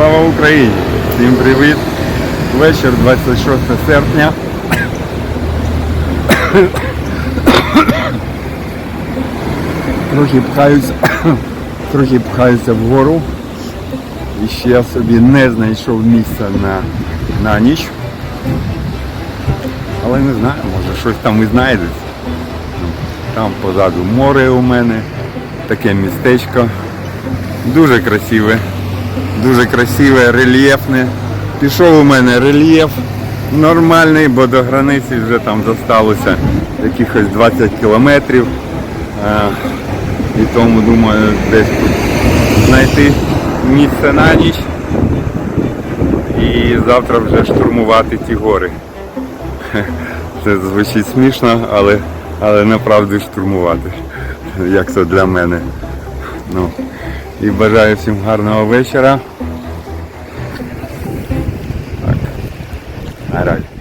Слава Україні! Всім привіт! Вечір 26 серпня. Трохи пхаюся, трохи пхаюся вгору. І ще собі не знайшов місця на, на ніч. Але не знаю, може щось там і знайдеться. Там позаду море у мене, таке містечко. Дуже красиве, дуже красиве, рельєфне. Пішов у мене рельєф нормальний, бо до границі вже там зосталося якихось 20 кілометрів. Е, І тому думаю десь тут знайти місце на ніч і завтра вже штурмувати ті гори. Це звучить смішно, але, але направду штурмувати, як це для мене. Ну, і бажаю всім гарного вечора. Так. Наразі.